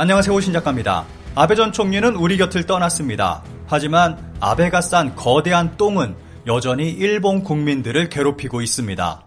안녕하세요 오신 작가입니다. 아베 전 총리는 우리 곁을 떠났습니다. 하지만 아베가 싼 거대한 똥은 여전히 일본 국민들을 괴롭히고 있습니다.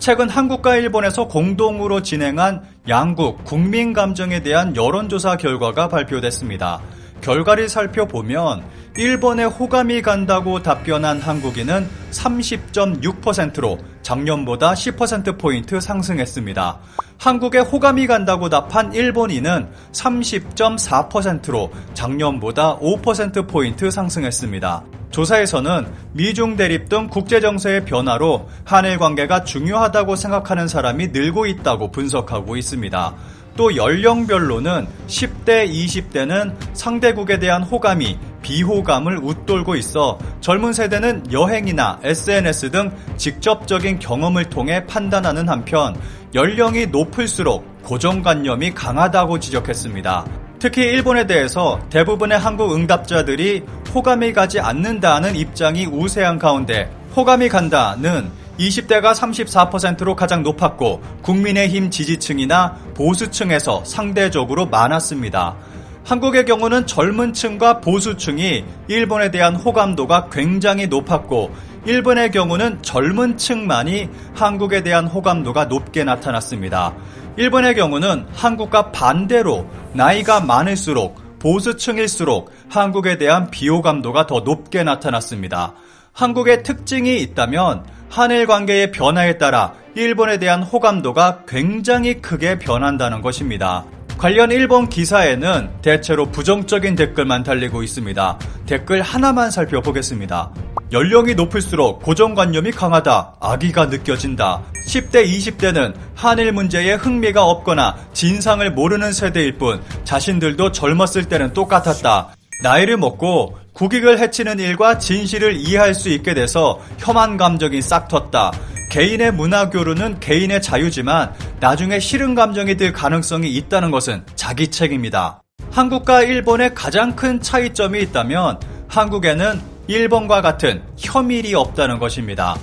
최근 한국과 일본에서 공동으로 진행한 양국 국민 감정에 대한 여론조사 결과가 발표됐습니다. 결과를 살펴보면 일본에 호감이 간다고 답변한 한국인은 30.6%로 작년보다 10%포인트 상승했습니다. 한국에 호감이 간다고 답한 일본인은 30.4%로 작년보다 5%포인트 상승했습니다. 조사에서는 미중 대립 등 국제 정세의 변화로 한일 관계가 중요하다고 생각하는 사람이 늘고 있다고 분석하고 있습니다. 또 연령별로는 10대, 20대는 상대국에 대한 호감이 비호감을 웃돌고 있어 젊은 세대는 여행이나 SNS 등 직접적인 경험을 통해 판단하는 한편 연령이 높을수록 고정관념이 강하다고 지적했습니다. 특히 일본에 대해서 대부분의 한국 응답자들이 호감이 가지 않는다는 입장이 우세한 가운데 호감이 간다는 20대가 34%로 가장 높았고 국민의힘 지지층이나 보수층에서 상대적으로 많았습니다. 한국의 경우는 젊은 층과 보수층이 일본에 대한 호감도가 굉장히 높았고 일본의 경우는 젊은 층만이 한국에 대한 호감도가 높게 나타났습니다. 일본의 경우는 한국과 반대로 나이가 많을수록 보수층일수록 한국에 대한 비호감도가 더 높게 나타났습니다. 한국의 특징이 있다면 한일 관계의 변화에 따라 일본에 대한 호감도가 굉장히 크게 변한다는 것입니다. 관련 일본 기사에는 대체로 부정적인 댓글만 달리고 있습니다. 댓글 하나만 살펴보겠습니다. 연령이 높을수록 고정관념이 강하다, 악의가 느껴진다. 10대, 20대는 한일 문제에 흥미가 없거나 진상을 모르는 세대일 뿐 자신들도 젊었을 때는 똑같았다. 나이를 먹고 국익을 해치는 일과 진실을 이해할 수 있게 돼서 혐한 감정이 싹 텄다. 개인의 문화 교류는 개인의 자유지만 나중에 싫은 감정이 들 가능성이 있다는 것은 자기 책임이다. 한국과 일본의 가장 큰 차이점이 있다면 한국에는 일본과 같은 혐일이 없다는 것입니다.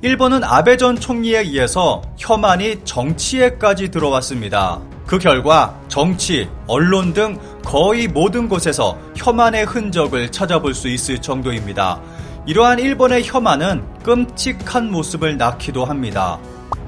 일본은 아베 전 총리에 의해서 혐한이 정치에까지 들어왔습니다. 그 결과 정치, 언론 등 거의 모든 곳에서 혐한의 흔적을 찾아볼 수 있을 정도입니다. 이러한 일본의 혐한은 끔찍한 모습을 낳기도 합니다.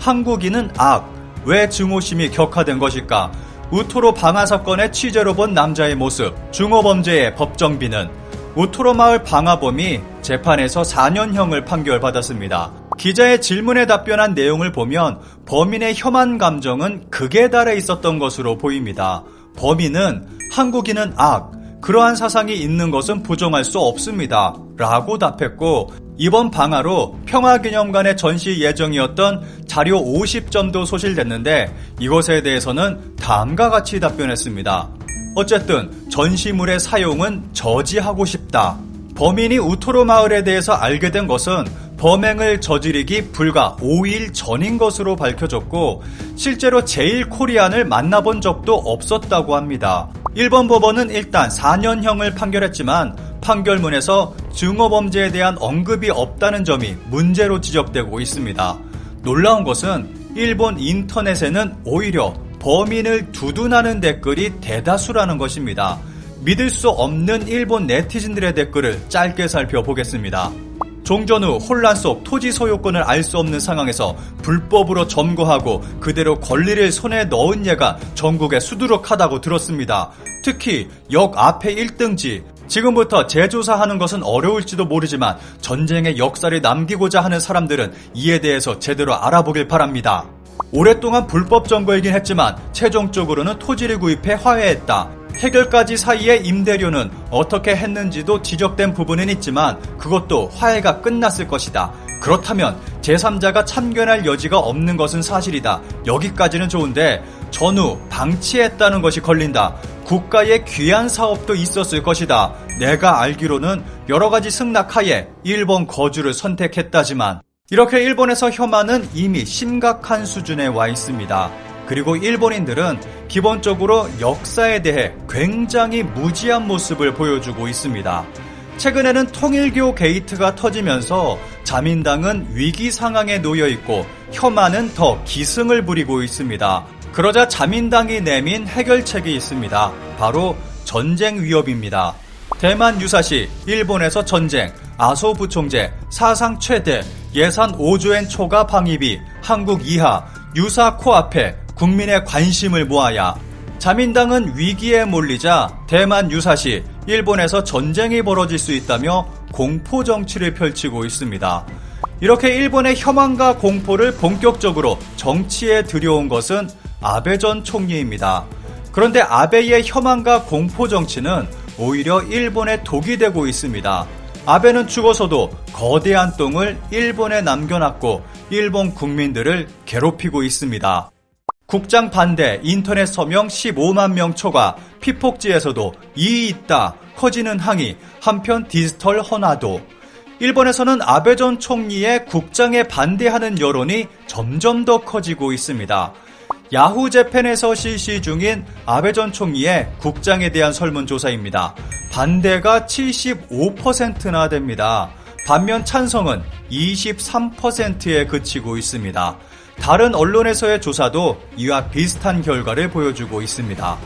한국인은 악, 왜 증오심이 격화된 것일까? 우토로 방화 사건의 취재로 본 남자의 모습, 중호범죄의 법정비는 우토로 마을 방화범이 재판에서 4년형을 판결받았습니다. 기자의 질문에 답변한 내용을 보면 범인의 혐한 감정은 극에 달해 있었던 것으로 보입니다. 범인은 한국인은 악, 그러한 사상이 있는 것은 부정할 수 없습니다. 라고 답했고, 이번 방화로 평화기념관에 전시 예정이었던 자료 50점도 소실됐는데, 이것에 대해서는 다음과 같이 답변했습니다. 어쨌든, 전시물의 사용은 저지하고 싶다. 범인이 우토로 마을에 대해서 알게 된 것은 범행을 저지르기 불과 5일 전인 것으로 밝혀졌고 실제로 제일 코리안을 만나본 적도 없었다고 합니다. 일본 법원은 일단 4년형을 판결했지만 판결문에서 증오범죄에 대한 언급이 없다는 점이 문제로 지적되고 있습니다. 놀라운 것은 일본 인터넷에는 오히려 범인을 두둔하는 댓글이 대다수라는 것입니다. 믿을 수 없는 일본 네티즌들의 댓글을 짧게 살펴보겠습니다. 종전 후 혼란 속 토지 소유권을 알 수 없는 상황에서 불법으로 점거하고 그대로 권리를 손에 넣은 예가 전국에 수두룩하다고 들었습니다. 특히 역 앞에 1등지 지금부터 재조사하는 것은 어려울지도 모르지만 전쟁의 역사를 남기고자 하는 사람들은 이에 대해서 제대로 알아보길 바랍니다. 오랫동안 불법 점거이긴 했지만 최종적으로는 토지를 구입해 화해했다. 해결까지 사이에 임대료는 어떻게 했는지도 지적된 부분은 있지만 그것도 화해가 끝났을 것이다. 그렇다면 제3자가 참견할 여지가 없는 것은 사실이다. 여기까지는 좋은데 전후 방치했다는 것이 걸린다. 국가의 귀한 사업도 있었을 것이다. 내가 알기로는 여러 가지 승낙하에 일본 거주를 선택했다지만 이렇게 일본에서 혐한은 이미 심각한 수준에 와 있습니다. 그리고 일본인들은 기본적으로 역사에 대해 굉장히 무지한 모습을 보여주고 있습니다. 최근에는 통일교 게이트가 터지면서 자민당은 위기 상황에 놓여 있고 혐한은 더 기승을 부리고 있습니다. 그러자 자민당이 내민 해결책이 있습니다. 바로 전쟁 위협입니다. 대만 유사시 일본에서 전쟁, 아소 부총재, 사상 최대, 예산 5조엔 초과 방위비, 한국 이하, 유사 코앞에 국민의 관심을 모아야 자민당은 위기에 몰리자 대만 유사시 일본에서 전쟁이 벌어질 수 있다며 공포 정치를 펼치고 있습니다. 이렇게 일본의 혐한과 공포를 본격적으로 정치에 들여온 것은 아베 전 총리입니다. 그런데 아베의 혐한과 공포 정치는 오히려 일본에 독이 되고 있습니다. 아베는 죽어서도 거대한 똥을 일본에 남겨놨고 일본 국민들을 괴롭히고 있습니다. 국장 반대 인터넷 서명 15만 명 초과 피폭지에서도 이의 있다 커지는 항의 한편 디지털 헌화도 일본에서는 아베 전 총리의 국장에 반대하는 여론이 점점 더 커지고 있습니다. 야후 재팬에서 실시 중인 아베 전 총리의 국장에 대한 설문조사입니다. 반대가 75%나 됩니다. 반면 찬성은 23%에 그치고 있습니다. 다른 언론에서의 조사도 이와 비슷한 결과를 보여주고 있습니다.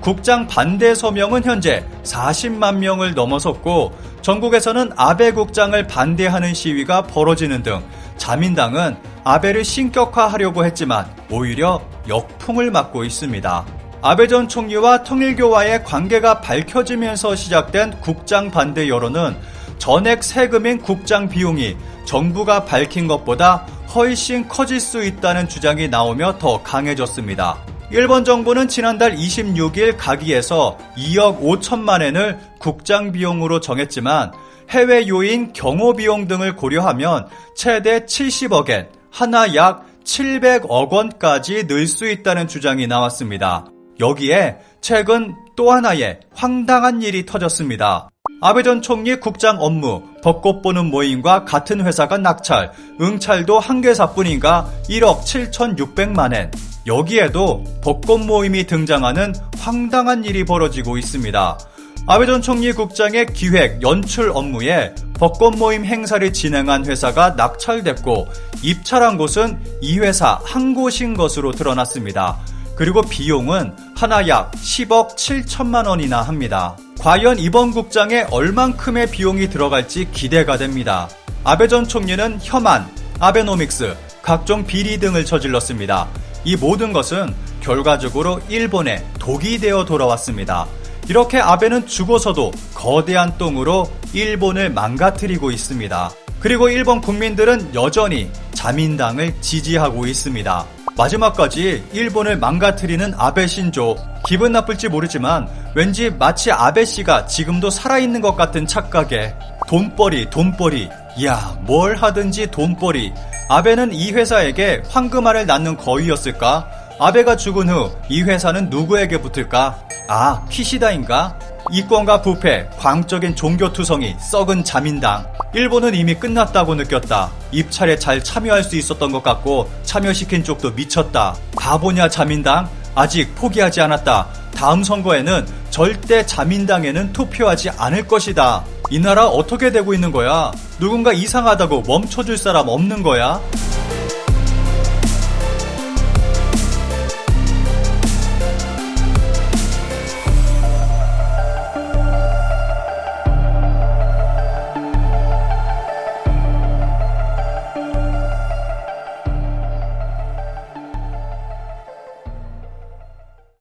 국장 반대 서명은 현재 40만 명을 넘어섰고 전국에서는 아베 국장을 반대하는 시위가 벌어지는 등 자민당은 아베를 신격화하려고 했지만 오히려 역풍을 맞고 있습니다. 아베 전 총리와 통일교와의 관계가 밝혀지면서 시작된 국장 반대 여론은 전액 세금인 국장 비용이 정부가 밝힌 것보다 훨씬 커질 수 있다는 주장이 나오며 더 강해졌습니다. 일본 정부는 지난달 26일 가기에서 2억 5천만 엔을 국장 비용으로 정했지만 해외 요인 경호 비용 등을 고려하면 최대 70억 엔, 하나 약 700억 원까지 늘 수 있다는 주장이 나왔습니다. 여기에 최근 또 하나의 황당한 일이 터졌습니다. 아베 전 총리 국장 업무, 벚꽃 보는 모임과 같은 회사가 낙찰, 응찰도 한 개사뿐인가 1억 7,600만 엔. 여기에도 벚꽃 모임이 등장하는 황당한 일이 벌어지고 있습니다. 아베 전 총리 국장의 기획, 연출 업무에 벚꽃 모임 행사를 진행한 회사가 낙찰됐고 입찰한 곳은 이 회사 한 곳인 것으로 드러났습니다. 그리고 비용은 하나 약 10억 7천만 원이나 합니다. 과연 이번 국장에 얼만큼의 비용이 들어갈지 기대가 됩니다. 아베 전 총리는 혐한, 아베노믹스, 각종 비리 등을 저질렀습니다. 이 모든 것은 결과적으로 일본에 독이 되어 돌아왔습니다. 이렇게 아베는 죽어서도 거대한 똥으로 일본을 망가뜨리고 있습니다. 그리고 일본 국민들은 여전히 자민당을 지지하고 있습니다. 마지막까지 일본을 망가뜨리는 아베 신조. 기분 나쁠지 모르지만 왠지 마치 아베 씨가 지금도 살아있는 것 같은 착각에 돈벌이, 돈벌이. 이야, 뭘 하든지 돈벌이. 아베는 이 회사에게 황금알을 낳는 거위였을까? 아베가 죽은 후 이 회사는 누구에게 붙을까? 아, 키시다인가? 이권과 부패, 광적인 종교투성이, 썩은 자민당. 일본은 이미 끝났다고 느꼈다. 입찰에 잘 참여할 수 있었던 것 같고 참여시킨 쪽도 미쳤다. 바보냐 자민당? 아직 포기하지 않았다. 다음 선거에는 절대 자민당에는 투표하지 않을 것이다. 이 나라 어떻게 되고 있는 거야? 누군가 이상하다고 멈춰줄 사람 없는 거야?